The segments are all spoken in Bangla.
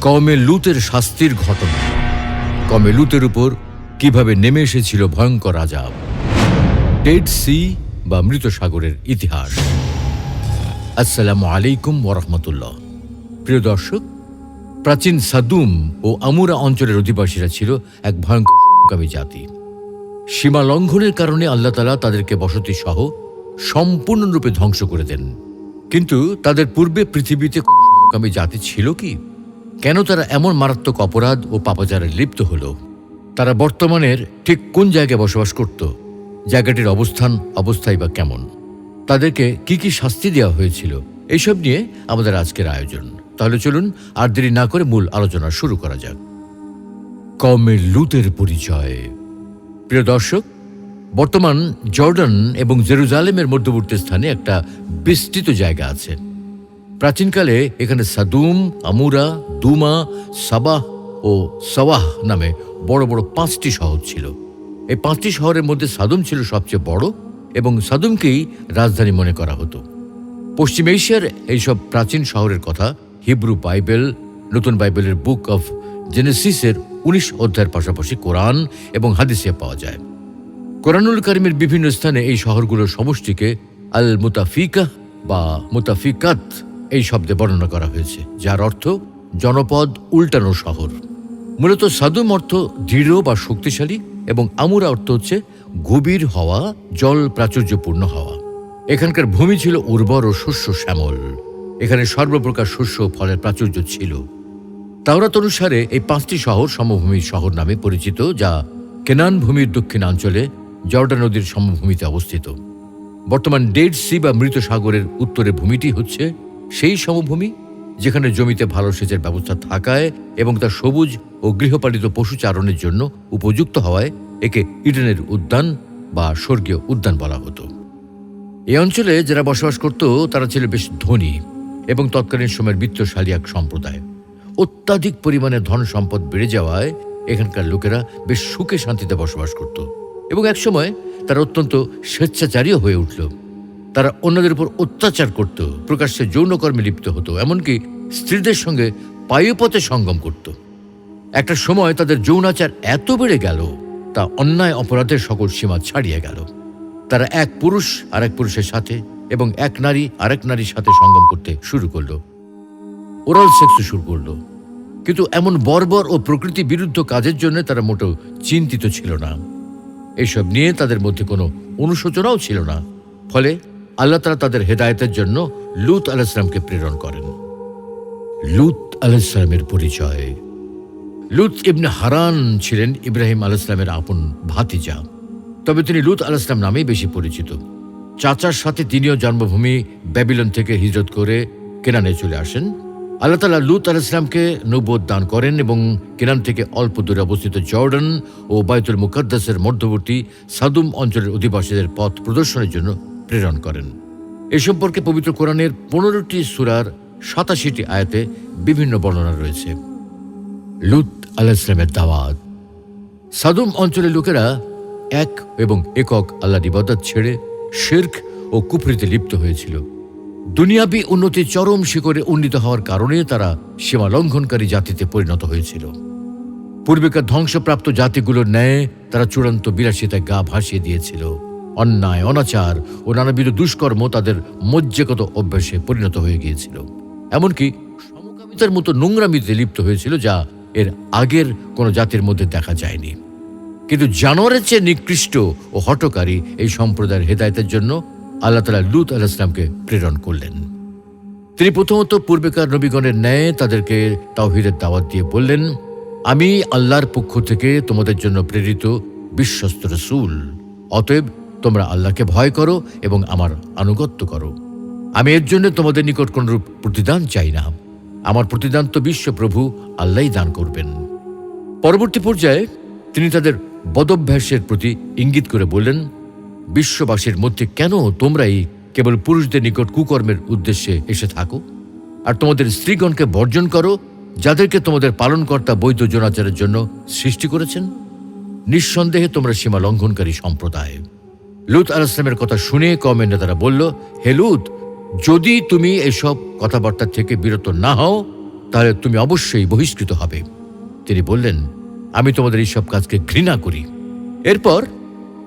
কমে লুতের শাস্তির ঘটনা। কমে লুতের উপর কীভাবে নেমে এসেছিল ভয়ঙ্কর আজাব ডেড সি বা মৃত সাগরের ইতিহাস। আসসালামু আলাইকুম ওরহমতুল্লাহ প্রিয় দর্শক, প্রাচীন সাদুম ও আমুরা অঞ্চলের অধিবাসীরা ছিল এক ভয়ঙ্কর জাতি। সীমা লঙ্ঘনের কারণে আল্লাহ তালা তাদেরকে বসতি সহ সম্পূর্ণরূপে ধ্বংস করে দেন। কিন্তু তাদের পূর্বে পৃথিবীতে কোনো জাতি ছিল কি? কেন তারা এমন মারাত্মক অপরাধ ও পাপাচারে লিপ্ত হল? তারা বর্তমানের ঠিক কোন জায়গায় বসবাস করত? জায়গাটির অবস্থান, অবস্থাই বা কেমন? তাদেরকে কি কি শাস্তি দেওয়া হয়েছিল? এইসব নিয়ে আমাদের আজকের আয়োজন। তাহলে চলুন আর দেরি না করে মূল আলোচনা শুরু করা যাক। কমের লুতের পরিচয়। প্রিয় দর্শক, বর্তমান জর্ডান এবং জেরুজালেমের মধ্যবর্তী স্থানে একটা বিস্তৃত জায়গা আছে। প্রাচীনকালে এখানে সাদুম, আমুরা, দুমা, সাবাহ ও সওয়াহ নামে বড় বড় পাঁচটি শহর ছিল। এই পাঁচটি শহরের মধ্যে সাদুম ছিল সবচেয়ে বড় এবং সাদুমকেই রাজধানী মনে করা হতো। পশ্চিম এশিয়ার এইসব প্রাচীন শহরের কথা হিব্রু বাইবেল, নতুন বাইবেলের বুক অফ জেনেসিসের উনিশ অধ্যায়ের পাশাপাশি কোরআন এবং হাদিসে পাওয়া যায়। কোরআনুল কারিমের বিভিন্ন স্থানে এই শহরগুলোর সমষ্টিকে আল মুতাফিকাহ বা মুতাফিকাত এই শব্দে বর্ণনা করা হয়েছে, যার অর্থ জনপদ উল্টানো শহর। মূলত সাদুম অর্থ দৃঢ় বা শক্তিশালী এবং আমুরা অর্থ হচ্ছে গভীর হওয়া, জল প্রাচুর্যপূর্ণ হওয়া। এখানকার ভূমি ছিল উর্বর ও শস্য শ্যামল। এখানে সর্বপ্রকার শস্য ও ফলের প্রাচুর্য ছিল। তাওরাত অনুসারে এই পাঁচটি শহর সমভূমি শহর নামে পরিচিত, যা কেনান ভূমির দক্ষিণাঞ্চলে জর্ডা নদীর সমভূমিতে অবস্থিত। বর্তমান ডেড সি বা মৃত সাগরের উত্তরে ভূমিটি হচ্ছে সেই সমভূমি যেখানে জমিতে ভালো সেচের ব্যবস্থা থাকায় এবং তা সবুজ ও গৃহপালিত পশু চারণের জন্য উপযুক্ত হওয়ায় একে ইডেনের উদ্যান বা স্বর্গীয় উদ্যান বলা হতো। এই অঞ্চলে যারা বসবাস করত, তারা ছিল বেশ ধনী এবং তৎকালীন সময়ের বিত্তশালী এক সম্প্রদায়। অত্যাধিক পরিমাণে ধন সম্পদ বেড়ে যাওয়ায় এখানকার লোকেরা বেশ সুখে শান্তিতে বসবাস করত এবং একসময় তারা অত্যন্ত স্বেচ্ছাচারীও হয়ে উঠল। তারা অন্যদের উপর অত্যাচার করত, প্রকাশ্যে যৌনকর্মে লিপ্ত হতো, এমনকি স্ত্রীদের সঙ্গে পায়ুপথে সঙ্গম করত। একটা সময় তাদের যৌনাচার এত বেড়ে গেল, তা অন্যায় অপরাধের সকল সীমা ছাড়িয়ে গেল। তারা এক পুরুষ আর এক পুরুষের সাথে এবং এক নারী আরেক নারীর সাথে সঙ্গম করতে শুরু করল। ওরাল সেক্স শুরু করল। কিন্তু এমন বর্বর ও প্রকৃতি বিরুদ্ধ কাজের জন্য তারা মোটেও চিন্তিত ছিল না। এসব নিয়ে তাদের মধ্যে কোনো অনুশোচনাও ছিল না। ফলে আল্লাহ তারা তাদের হেদায়েতের জন্য লুত আলাইসলামকে প্রেরণ করেন। লুত আলাইসলামের পরিচয়। লুত ইবনে হারান ছিলেন ইব্রাহিম আলাইসলামের আপন ভাতিজা। তবে তিনি লুত আলাইসলাম নামেই বেশি পরিচিত। চাচার সাথে তিনিও জন্মভূমি ব্যাবিলন থেকে হিজরত করে কেনানে চলে আসেন। আল্লাহ তালা লুত আলাইসলামকে নৌবোধ দান করেন এবং কেনান থেকে অল্প দূরে অবস্থিত জর্ডান ও বায়তুল মুকাদ্দাসের মধ্যবর্তী সাদুম অঞ্চলের অধিবাসীদের পথ প্রদর্শনের জন্য প্রেরণ করেন। এ সম্পর্কে পবিত্র কোরআনের পনেরোটি সুরার সাতাশিটি আয়াতে বিভিন্ন বর্ণনা রয়েছে। লুত আলাইসলামের দাওয়াত। সাদুম অঞ্চলের লোকেরা এক এবং একক আল্লাহ ইবাদত ছেড়ে শেরখ ও কুফরিতে লিপ্ত হয়েছিল। দুনিয়াবি উন্নতি চরম শিখরে উন্নীত হওয়ার কারণে তারা সীমা লঙ্ঘনকারী জাতিতে পরিণত হয়েছিল। পূর্বেকার ধ্বংসপ্রাপ্ত জাতিগুলোর ন্যায় তারা চূড়ান্ত বিলাসিতায় গা ভাসিয়ে দিয়েছিল। অন্যায়, অনাচার ও নানাবিধ দুষ্কর্ম তাদের মজ্জাগত অভ্যাসে পরিণত হয়ে গিয়েছিল। এমনকি সমকামিতার মতো নোংরামিতে লিপ্ত হয়েছিল যা এর আগের কোনো জাতির মধ্যে দেখা যায়নি। কিন্তু জানোয়ারের চেয়ে নিকৃষ্ট ও হটকারী এই সম্প্রদায়ের হেদায়তের জন্য আল্লাহ তালা লুত আল ইসলামকে প্রেরণ করলেন। তিনি প্রথমত পূর্বেকার নবীগণের ন্যায় তাদেরকে তাওহিদের দাওয়াত দিয়ে বললেন, আমি আল্লাহর পক্ষ থেকে তোমাদের জন্য প্রেরিত বিশ্বস্ত রসুল। অতএব তোমরা আল্লাহকে ভয় করো এবং আমার আনুগত্য করো। আমি এর জন্য তোমাদের নিকট কোনরূপ প্রতিদান চাই না। আমার প্রতিদান তো বিশ্বপ্রভু আল্লাহই দান করবেন। পরবর্তী পর্যায়ে তিনি তাদের বদভ্যাসের প্রতি ইঙ্গিত করে বললেন, বিশ্ববাসীর মধ্যে কেন তোমরাই কেবল পুরুষদের নিকট কুকর্মের উদ্দেশ্যে এসে থাকো? আর তোমাদের স্ত্রীগণকে বর্জন করো, যাদেরকে তোমাদের পালনকর্তা বৈধ জনাচারের জন্য সৃষ্টি করেছেন? নিঃসন্দেহে তোমরা সীমা লঙ্ঘনকারী সম্প্রদায়। লুত আলাইসলামের কথা শুনে কমের নেতারা বলল, হে লুত, যদি তুমি এসব কথাবার্তা থেকে বিরত না হও, তাহলে তুমি অবশ্যই বহিষ্কৃত হবে। তিনি বললেন, আমি তোমাদের এইসব কাজকে ঘৃণা করি। এরপর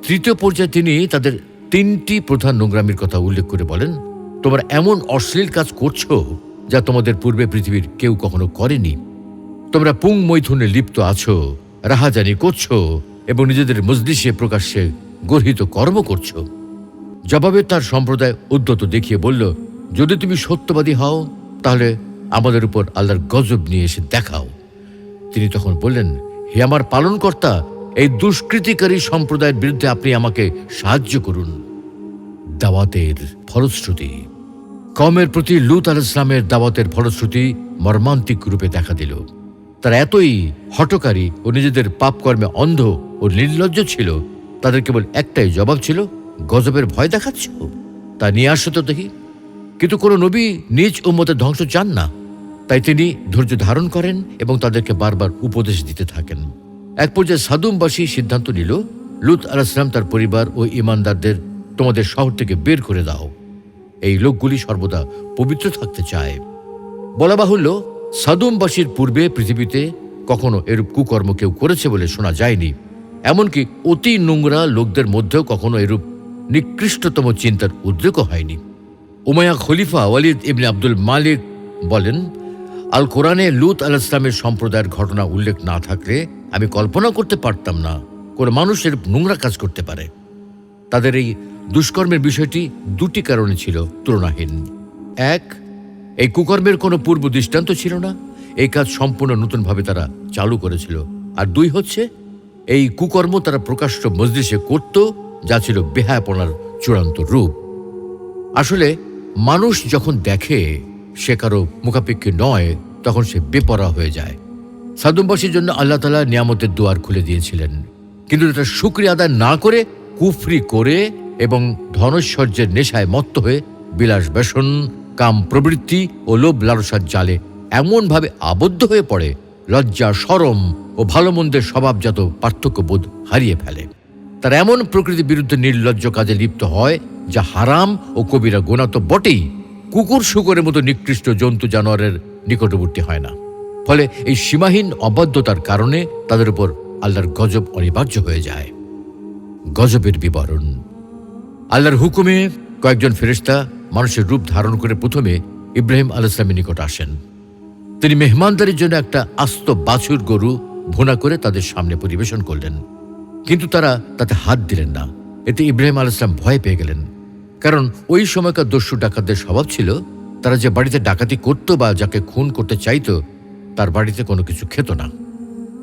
তৃতীয় পর্যায়ে তিনি তাদের তিনটি প্রধান নোংরামির কথা উল্লেখ করে বলেন, তোমরা এমন অশ্লীল কাজ করছ যা তোমাদের পূর্বে পৃথিবীর কেউ কখনো করেনি। তোমরা পুং মৈথুনে লিপ্ত আছো, রাহাজানি করছ এবং নিজেদের মজলিসে প্রকাশ্যে গর্হিত কর্ম করছ? জবাবে তার সম্প্রদায় উদ্যত দেখিয়ে বলল, যদি তুমি সত্যবাদী হও, তাহলে আমাদের উপর আল্লাহর গজব নিয়ে এসে দেখাও। তিনি তখন বললেন, হে আমার পালনকর্তা, এই দুষ্কৃতিকারী সম্প্রদায়ের বিরুদ্ধে আপনি আমাকে সাহায্য করুন। দাওয়াতের ফলশ্রুতি। কমের প্রতি লুত আল ইসলামের দাওয়াতের ফলশ্রুতি মর্মান্তিক রূপে দেখা দিল। তারা এতই হটকারী ও নিজেদের পাপকর্মে অন্ধ ও নির্লজ্জ ছিল তাদের কেবল একটাই জবাব ছিল, গজবের ভয় দেখাচ্ছ? তা নিয়ে আসো তো দেখি। কিন্তু কোনো নবী নিজ উম্মতের ধ্বংস চান না। তাই তিনি ধৈর্য ধারণ করেন এবং তাদেরকে বারবার উপদেশ দিতে থাকেন। এক পর্যায়ে সাদুমবাসী সিদ্ধান্ত নিল, লুত আলাইসলাম তার পরিবার ও ইমানদারদের তোমাদের শহর থেকে বের করে দাও। এই লোকগুলি সর্বদা পবিত্র থাকতে চায়। বলা বাহুল্য, সাদুমবাসীর পূর্বে পৃথিবীতে কখনো এরূপ কুকর্ম কেউ করেছে বলে শোনা যায়নি। এমনকি অতি নোংরা লোকদের মধ্যেও কখনো এরূপ নিকৃষ্টতম চিন্তার উদ্রেকও হয়নি। উমায়া খলিফা ওয়ালিদ ইবনে আব্দুল মালিক বলেন, আল কোরআনে লুত আল ইসলামের সম্প্রদায়ের ঘটনা উল্লেখ না থাকলে আমি কল্পনা করতে পারতাম না কোনো মানুষের নোংরা কাজ করতে পারে। তাদের এই দুষ্কর্মের বিষয়টি দুটি কারণে ছিল তুলনাহীন। এক, এই কুকর্মের কোনো পূর্ব দৃষ্টান্ত ছিল না, এই কাজ সম্পূর্ণ নতুনভাবে তারা চালু করেছিল। আর দুই হচ্ছে এই কুকর্ম তারা প্রকাশ্য মজলিসে করত, যা ছিল বেহায়াপনার চূড়ান্ত রূপ। আসলে, মানুষ যখন দেখে সে কারও মুখাপেক্ষী নয়, তখন সে বেপরা হয়ে যায়। সাদুমবাসীর জন্য আল্লাহ তালা নিয়ামতের দুয়ার খুলে দিয়েছিলেন। কিন্তু এটা শুক্রিয়া আদায় না করে কুফরি করে এবং ধনৈশ্বর্যের নেশায় মত্ত হয়ে বিলাস বেসন, কাম প্রবৃত্তি ও লোভ লালসার জালে এমনভাবে আবদ্ধ হয়ে পড়ে লজ্জা, সরম ও ভালো মন্দের স্বভাবজাত পার্থক্যবোধ হারিয়ে ফেলে। তার এমন প্রকৃতির বিরুদ্ধে নির্লজ্জ কাজে লিপ্ত হয়, যা হারাম ও কবিরা গোনা তো বটেই। কুকুর শুকরের মতো নিকৃষ্ট জন্তু জানোয়ারের নিকটবর্তী হয় না। ফলে এই সীমাহীন অবাধ্যতার কারণে তাদের উপর আল্লাহর গজব অনিবার্য হয়ে যায়। গজবের বিবরণ। আল্লাহর হুকুমে কয়েকজন ফেরেশতা মানুষের রূপ ধারণ করে প্রথমে ইব্রাহিম আল ইসলামের নিকট আসেন। তিনি মেহমানদারির জন্য একটা আস্ত বাছুর গরু ভুনা করে তাদের সামনে পরিবেশন করলেন। কিন্তু তারা তাতে হাত দিলেন না। এতে ইব্রাহিম আল ইসলাম ভয় পেয়ে গেলেন। কারণ ওই সময়কার দস্যু ডাকাতদের স্বভাব ছিল, তারা যে বাড়িতে ডাকাতি করত বা যাকে খুন করতে চাইত, তার বাড়িতে কোনো কিছু খেত না।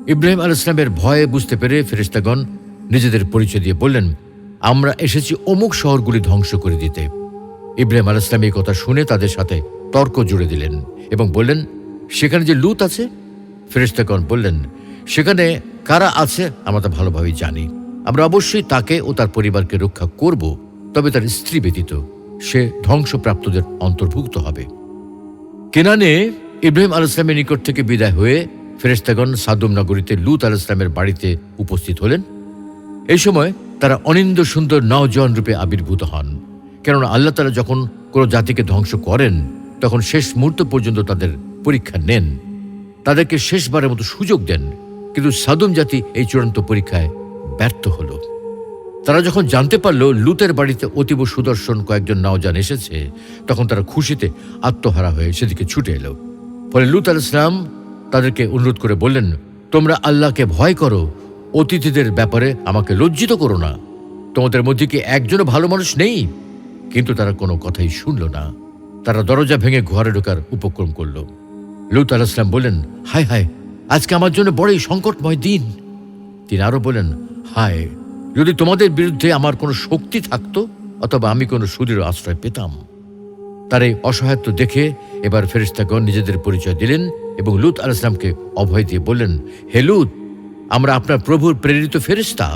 ইব্রাহিম আল ইসলামের ভয়ে বুঝতে পেরে ফেরিস্তাগণ নিজেদের পরিচয় দিয়ে বললেন, আমরা এসেছি অমুক শহরগুলি ধ্বংস করে দিতে। ইব্রাহিম আল ইসলাম এই কথা শুনে তাদের সাথে তর্ক জুড়ে দিলেন এবং বললেন সেখানে যে লুত আছে ফেরিস্তাগণ বললেন, সেখানে কারা আছে, আমরা তা ভালোভাবেই জানি। আমরা অবশ্যই তাকে ও তার পরিবারকে রক্ষা করব, তবে তার স্ত্রী ব্যতীত। সে ধ্বংসপ্রাপ্তদের অন্তর্ভুক্ত হবে। কেনানে ইব্রাহিম আল ইসলামের নিকট থেকে বিদায় হয়ে ফেরেস্তাগণ সাদুম নগরীতে লুত আল ইসলামের বাড়িতে উপস্থিত হলেন। এই সময় তারা অনিন্দ সুন্দর নওজোয়ান রূপে আবির্ভূত হন। কেননা আল্লাহ তারা যখন কোনো জাতিকে ধ্বংস করেন, তখন শেষ মুহূর্ত পর্যন্ত তাদের পরীক্ষা নেন। তাদেরকে শেষবারের মতো সুযোগ দেন। কিন্তু সাদুম জাতি এই চূড়ান্ত পরীক্ষায় ব্যর্থ হলো। তারা যখন জানতে পারল লুতের বাড়িতে অতীব সুদর্শন কয়েকজন নওজান এসেছে, তখন তারা খুশিতে আত্মহারা হয়ে সেদিকে ছুটে এলো। ফলে লুত আল ইসলাম তাদেরকে অনুরোধ করে বললেন, তোমরা আল্লাহকে ভয় করো, অতিথিদের ব্যাপারে আমাকে লজ্জিত করো না। তোমাদের মধ্যে কি একজনও ভালো মানুষ নেই? কিন্তু তারা কোনো কথাই শুনল না। তারা দরজা ভেঙে ঘরে ঢোকার উপক্রম করল। লুত আল ইসলাম বললেন, হায় হায়, আজকে আমার জন্য বড়ই সংকটময় দিন। তিনি আরও বলেন হায়, যদি তোমাদের বিরুদ্ধে আমার কোনো শক্তি থাকতো, অথবা আমি কোনো সুদীর আশ্রয় পেতাম। তার এই অসহায়ত্ব দেখে এবার ফেরিস্তাগণ নিজেদের পরিচয় দিলেন এবং লুত আল ইসলামকে অভয় দিয়ে বললেন, হে লুত আমরা আপনার প্রভুর প্রেরিত ফেরিস্তা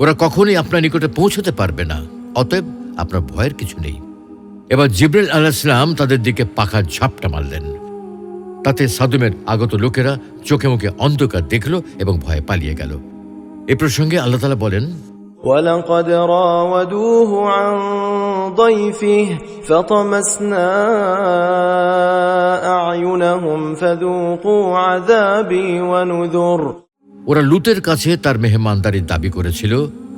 ওরা কখনোই আপনার নিকটে পৌঁছতে পারবে না, অতএব আপনার ভয়ের কিছু নেই। এবার জিব্রেল আলাহ ইসলাম তাদের দিকে পাখার ঝাপটা মারলেন। তাতে সাদুমের আগত লোকেরা চোখে মুখে অন্ধকার দেখল এবং ভয়ে পালিয়ে গেল এ প্রসঙ্গে আল্লাহ তালা বলেন ولقد راودوه عن ضيفه فطمسنا أعينهم فذوقوا عذابي ونذر ওরা লুতের কাছে তার মেহমানদারির দাবি করেছিল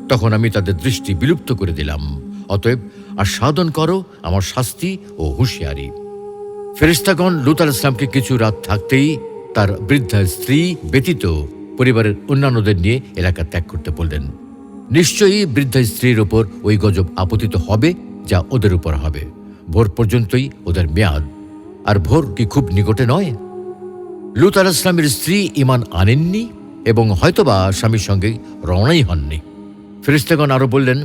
তখন আমি তাদের দৃষ্টি বিলুপ্ত করে দিলাম অতএব আস্বাদন করো আমার শাস্তি ও হুঁশিয়ারি ফেরিস্তাগণ লুত আল ইসলামকে কিছু রাত থাকতেই তার বৃদ্ধা স্ত্রী ব্যতীত পরিবারের অন্যান্যদের নিয়ে এলাকা ত্যাগ করতে বললেন, নিশ্চয়ই বৃদ্ধা স্ত্রীর ওপর ওই গজব আপতিত হবে যা ওদের উপর হবে। ভোর পর্যন্তই ওদের মেয়াদ। আর ভোর কি খুব নিকটে নয়? লুত আল ইসলামের স্ত্রী ইমান আনেননি এবং হয়তোবা স্বামীর সঙ্গে রওনাই হননি। ফেরিস্তাগণ আরও বললেন,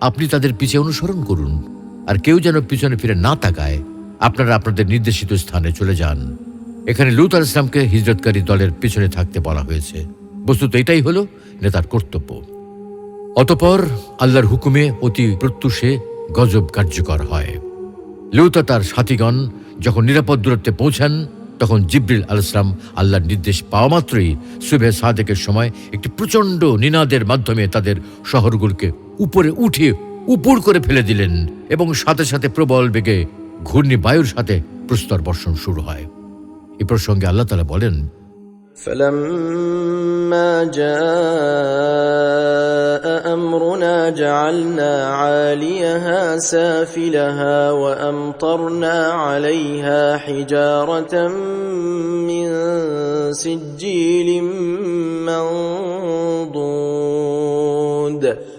আপনি তাদের পিছে অনুসরণ করুন, আর কেউ যেন পিছনে ফিরে না তাকায় আপনারা আপনাদের নির্দেশিত স্থানে চলে যান। এখানে লুত আল ইসলামকে হিজরতকারী দলের পিছনে থাকতে বলা হয়েছে। বস্তুত এটাই হলো নেতার কর্তব্য। অতপর আল্লাহর হুকুমে অতি প্রত্যুষে গজব কার্যকর হয়। লুতা তার সাথীগণ যখন নিরাপদ দূরত্বে পৌঁছান, তখন জিব্রিল আল ইসলাম আল্লাহর নির্দেশ পাওয়া মাত্রই সুবে সাদেকের সময় একটি প্রচণ্ড নিনাদের মাধ্যমে তাদের শহরগুলোকে উপরে উঠিয়ে উপর করে ফেলে দিলেন এবং সাথে সাথে প্রবল বেগে ঘূর্ণি বায়ুর সাথে প্রস্তর বর্ষণ শুরু হয়। এ প্রসঙ্গে আল্লাহ তালা বলেন فلما جاء أمرنا جعلنا عاليها سافلها وأمطرنا عليها حجارة من سجيل منضود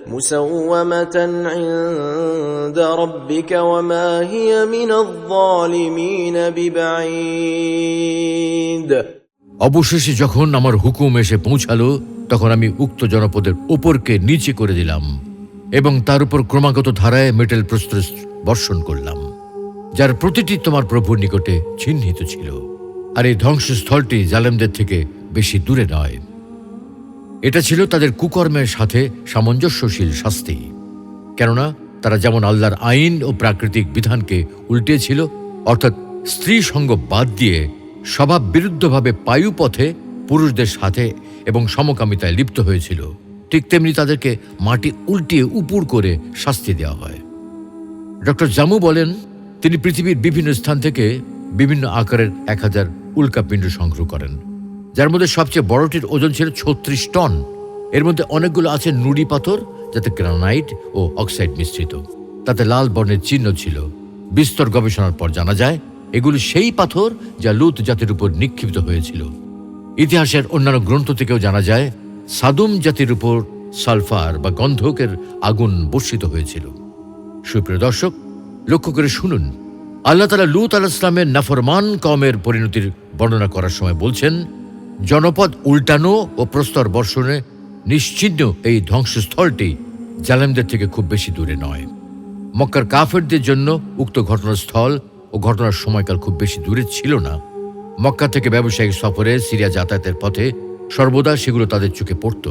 مسومة عند ربك وما هي من الظالمين ببعيد. অবশেষে যখন আমার হুকুম এসে পৌঁছালো, তখন আমি উক্ত জনপদের উপরকে নিচে করে দিলাম এবং তার উপর ক্রমাগত ধারায় মেটেল প্রস্তর বর্ষণ করলাম, যার প্রতিটি তোমার প্রভুর নিকটে চিহ্নিত ছিল। আর এই ধ্বংসস্থলটি জালেমদের থেকে বেশি দূরে নয়। এটা ছিল তাদের কুকর্মের সাথে সামঞ্জস্যশীল শাস্তি, কেননা তারা যেমন আল্লাহর আইন ও প্রাকৃতিক বিধানকে উল্টেছিল, অর্থাৎ স্ত্রী সঙ্গ বাদ দিয়ে স্বভাব বিরুদ্ধভাবে পায়ুপথে পুরুষদের সাথে এবং সমকামিতায় লিপ্ত হয়েছিল। ঠিক তেমনি তাদেরকে মাটি উল্টিয়ে উপুর করে শাস্তি দেওয়া হয়। ডক্টর জামু বলেন, তিনি পৃথিবীর বিভিন্ন স্থান থেকে বিভিন্ন আকারের এক হাজার উল্কাপিণ্ড সংগ্রহ করেন, যার মধ্যে সবচেয়ে বড়টির ওজন ছিল ছত্রিশ টন। এর মধ্যে অনেকগুলো আছে নুড়ি পাথর, যাতে গ্রানাইট ও অক্সাইড মিশ্রিত। তাতে লাল বর্ণের চিহ্ন ছিল। বিস্তর গবেষণার পর জানা যায় এগুলি সেই পাথর যা লুত জাতির উপর নিক্ষিপ্ত হয়েছিল। ইতিহাসের অন্যান্য গ্রন্থ থেকেও জানা যায়, সাদুম জাতির উপর সালফার বা গন্ধকের আগুন বর্ষিত হয়েছিল। সুপ্রিয় দর্শক, লক্ষ্য করে শুনুন। আল্লাহ তালা লুত আল ইসলামের নাফরমান কমের পরিণতির বর্ণনা করার সময় বলছেন, জনপদ উল্টানো ও প্রস্তর বর্ষণে নিশ্চিহ্ন এই ধ্বংসস্থলটি জালেমদের থেকে খুব বেশি দূরে নয়। মক্কার কাফেরদের জন্য উক্ত ঘটনাস্থল ও ঘটনার সময়কাল খুব বেশি দূরে ছিল না। মক্কা থেকে ব্যবসায়িক সফরে সিরিয়া যাতায়াতের পথে সর্বদা সেগুলো তাদের চোখে পড়ত,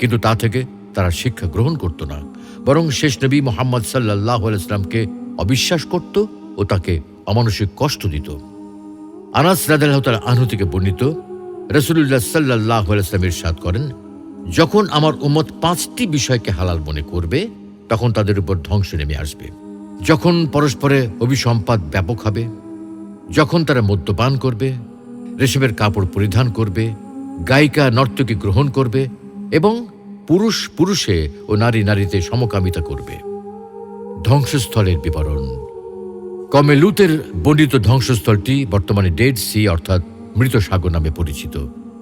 কিন্তু তা থেকে তারা শিক্ষা গ্রহণ করত না, বরং শেষ নবী মোহাম্মদ সাল্লাহ ইসলামকে অবিশ্বাস করত ও তাকে অমানসিক কষ্ট দিত। আনাস রাদাল আনহু থেকে বর্ণিত রসুল্লাহ সাল্লাহ ইসলাম ইরশাদ করেন, যখন আমার উম্মত পাঁচটি বিষয়কে হালাল মনে করবে, তখন তাদের উপর ধ্বংস নেমে আসবে। যখন পরস্পরে অভিসম্পাদ ব্যাপক হবে, যখন তারা মদ্যপান করবে, রেশমের কাপড় পরিধান করবে, গায়িকা নর্তকী গ্রহণ করবে এবং পুরুষ পুরুষে ও নারী নারীতে সমকামিতা করবে। ধ্বংসস্থলের বিবরণ। কমে লুতের বর্ণিত ধ্বংসস্থলটি বর্তমানে ডেড সি অর্থাৎ মৃত সাগর নামে পরিচিত,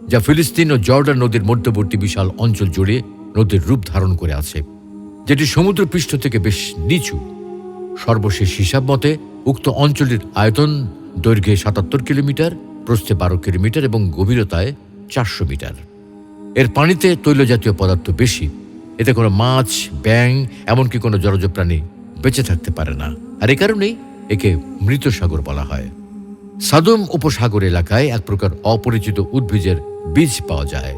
যা ফিলিস্তিন ও জর্ডান নদীর মধ্যবর্তী বিশাল অঞ্চল জুড়ে নদীর রূপ ধারণ করে আছে, যেটি সমুদ্রপৃষ্ঠ থেকে বেশ নিচু। সর্বশেষ হিসাব মতে, উক্ত অঞ্চলের আয়তন দৈর্ঘ্যে সাতাত্তর কিলোমিটার, প্রস্থে বারো কিলোমিটার এবং গভীরতায় চারশো মিটার। এর পানিতে তৈলজাতীয় পদার্থ বেশি। এতে কোনো মাছ ব্যাং এমনকি কোনো জলজ প্রাণী বেঁচে থাকতে পারে না। আর এ কারণেই একে মৃত সাগর বলা হয়। সাদম উপসাগর এলাকায় এক প্রকার অপরিচিত উদ্ভিদের বীজ পাওয়া যায়।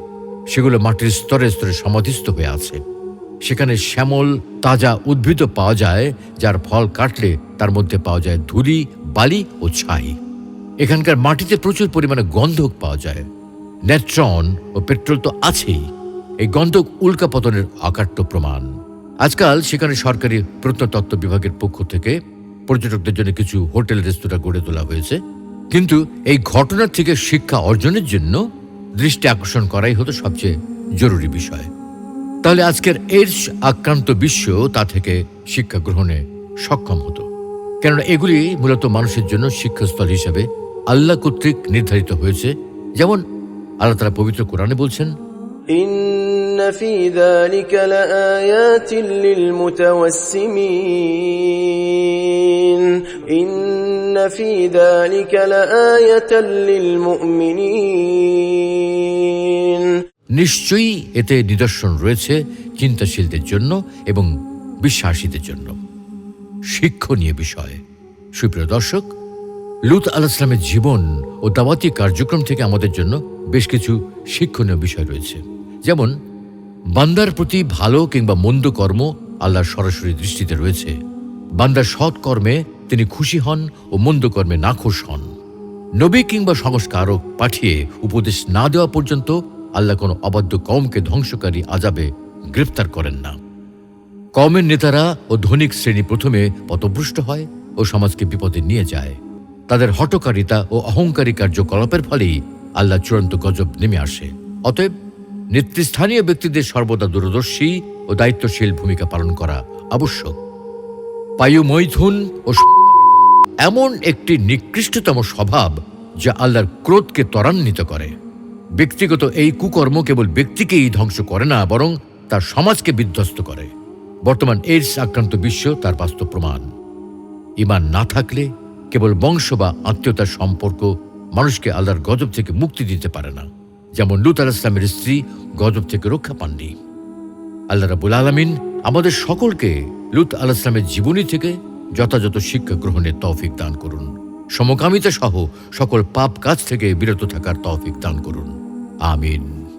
সেগুলো মাটির স্তরে স্তরে সমাধিস্থ হয়ে আছে। সেখানে শ্যামল তাজা উদ্ভিদ পাওয়া যায়, যার ফল কাটলে তার মধ্যে পাওয়া যায় ধুলি, বালি ও ছাই। এখানকার মাটিতে প্রচুর পরিমাণে গন্ধক পাওয়া যায়। নেট্রন ও পেট্রোল তো আছেই। এই গন্ধক উল্কাপতনের অকাট্য প্রমাণ। আজকাল সেখানে সরকারি প্রত্নতত্ত্ব বিভাগের পক্ষ থেকে পর্যটকদের জন্য কিছু হোটেল, রেস্তোরাঁ গড়ে তোলা হয়েছে। কিন্তু এই ঘটনা থেকে শিক্ষা অর্জনের জন্য দৃষ্টি আকর্ষণ করাই হতো সবচেয়ে জরুরি বিষয়। তাহলে আজকের এইডস আক্রান্ত বিশ্ব তা থেকে শিক্ষা গ্রহণে সক্ষম হতো। কেননা এগুলি মূলত মানুষের জন্য শিক্ষাস্থল হিসাবে আল্লাহ কর্তৃক নির্ধারিত হয়েছে, যেমন আল্লাহ তারা পবিত্র কোরআনে বলছেন إن নিশ্চয়ই এতে নিদর্শন রয়েছে চিন্তাশীলদের জন্য এবং বিশ্বাসীদের জন্য। শিক্ষণীয় বিষয়। সুপ্রিয় দর্শক, লুত আল ইসলামের জীবন ও দাওয়াতি কার্যক্রম থেকে আমাদের জন্য বেশ কিছু শিক্ষণীয় বিষয় রয়েছে। যেমন, বান্দার প্রতি ভালো কিংবা মন্দ কর্ম আল্লাহর সরাসরি দৃষ্টিতে রয়েছে। বান্দার সৎ কর্মে তিনি খুশি হন ও মন্দ কর্মে নাখোশ হন। নবী কিংবা সংস্কারক পাঠিয়ে উপদেশ না দেওয়া পর্যন্ত আল্লাহ কোনো অবাধ্য কমকে ধ্বংসকারী আজাবে গ্রেফতার করেন না। কমের নেতারা ও ধনিক শ্রেণি প্রথমে পথভ্রষ্ট হয় ও সমাজকে বিপদে নিয়ে যায়। তাদের হটকারিতা ও অহংকারী কার্যকলাপের ফলেই আল্লাহ চূড়ান্ত গজব নেমে আসে। অতএব নেতৃস্থানীয় ব্যক্তিদের সর্বদা দূরদর্শী ও দায়িত্বশীল ভূমিকা পালন করা আবশ্যক। পায়ু মৈথুন ও এমন একটি নিকৃষ্টতম স্বভাব যা আল্লাহর ক্রোধকে ত্বরান্বিত করে। ব্যক্তিগত এই কুকর্ম কেবল ব্যক্তিকেই ধ্বংস করে না, বরং তার সমাজকে বিধ্বস্ত করে। বর্তমান এইডস আক্রান্ত বিশ্ব তার বাস্তব প্রমাণ। ইমান না থাকলে কেবল বংশ বা আত্মীয়তার সম্পর্ক মানুষকে আল্লাহর গজব থেকে মুক্তি দিতে পারে না, যেমন লুত আল ইসলামের স্ত্রী গজব থেকে রক্ষা পাননি। আল্লাহ রাবুল আলমিন আমাদের সকলকে লুত আল ইসলামের জীবনী থেকে যথাযথ শিক্ষা গ্রহণের তৌফিক দান করুন। সমকামিতা সহ সকল পাপ কাজ থেকে বিরত থাকার তৌফিক দান করুন। আমিন।